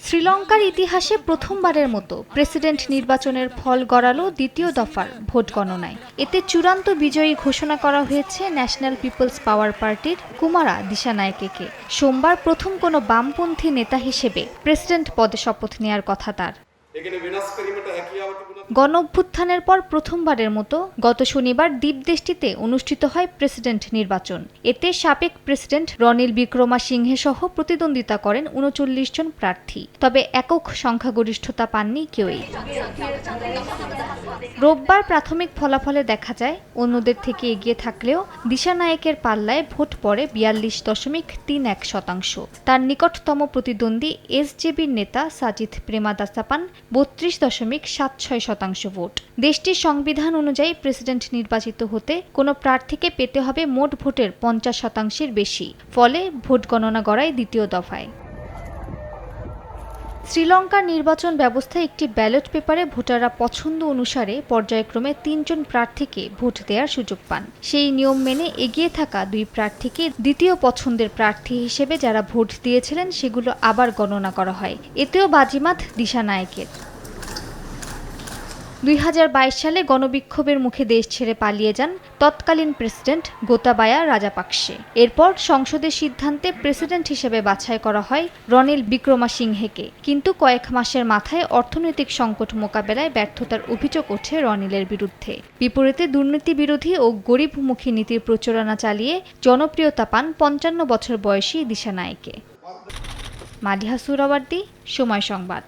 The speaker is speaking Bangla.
শ্রীলঙ্কার ইতিহাসে প্রথমবারের মতো প্রেসিডেন্ট নির্বাচনের ফল গড়ালো দ্বিতীয় দফার ভোট গণনায়। এতে চূড়ান্ত বিজয়ী ঘোষণা করা হয়েছে ন্যাশনাল পিপলস পাওয়ার পার্টির কুমারা দিশানায়কেকে। সোমবার প্রথম কোনো বামপন্থী নেতা হিসেবে প্রেসিডেন্ট পদে শপথ নেয়ার কথা তার। গণ অভ্যুত্থানের পর প্রথমবারের মতো গত শনিবার দ্বীপদেশটিতে অনুষ্ঠিত হয় প্রেসিডেন্ট নির্বাচন। এতে সাবেক প্রেসিডেন্ট রনিল বিক্রমাসিংহে সহ প্রতিদ্বন্দ্বিতা করেন উনচল্লিশ জন প্রার্থী। তবে একক সংখ্যাগরিষ্ঠতা পাননি কেউই। রোববার প্রাথমিক ফলাফলে দেখা যায়, অন্যদের থেকে এগিয়ে থাকলেও দিশা নায়েকের পাল্লায় ভোট পড়ে বিয়াল্লিশ দশমিক তিন এক শতাংশ। তার নিকটতম প্রতিদ্বন্দ্বী এসজেবির নেতা সাজিদ প্রেমাদাসাপান বত্রিশ দশমিক সাত ছয় শতাংশ। ভোট। দেশটির সংবিধান অনুযায়ী প্রেসিডেন্ট নির্বাচিত হতে কোনো প্রার্থীকে পেতে হবে মোট ভোটের পঞ্চাশ শতাংশের বেশি, ফলে ভোট গণনা গড়ায় দ্বিতীয় দফায়। শ্রীলঙ্কার নির্বাচন ব্যবস্থায় একটি ব্যালট পেপারে ভোটাররা পছন্দ অনুসারে পর্যায়ক্রমে তিনজন প্রার্থীকে ভোট দেওয়ার সুযোগ পান। সেই নিয়ম মেনে এগিয়ে থাকা দুই প্রার্থীকে দ্বিতীয় পছন্দের প্রার্থী হিসেবে যারা ভোট দিয়েছিলেন সেগুলো আবার গণনা করা হয়। এতেও বাজিমাত দিশানায়কের দুই হাজার বাইশ সালে গণবিক্ষোভের মুখে দেশ ছেড়ে পালিয়ে যান তৎকালীন প্রেসিডেন্ট গোতাবায়া রাজাপাকসে। এরপর সংসদের সিদ্ধান্তে প্রেসিডেন্ট হিসেবে বাছাই করা হয় রনিল বিক্রমাসিংহেকে। কিন্তু কয়েক মাসের মাথায় অর্থনৈতিক সংকট মোকাবেলায় ব্যর্থতার অভিযোগ ওঠে রনিলের বিরুদ্ধে। বিপরীতে দুর্নীতি বিরোধী ও গরিবমুখী নীতির প্রচারণা চালিয়ে জনপ্রিয়তা পান পঞ্চান্ন বছর বয়সী দিশা নায়কে মালিহা সুরাবার্দি সময় সংবাদ।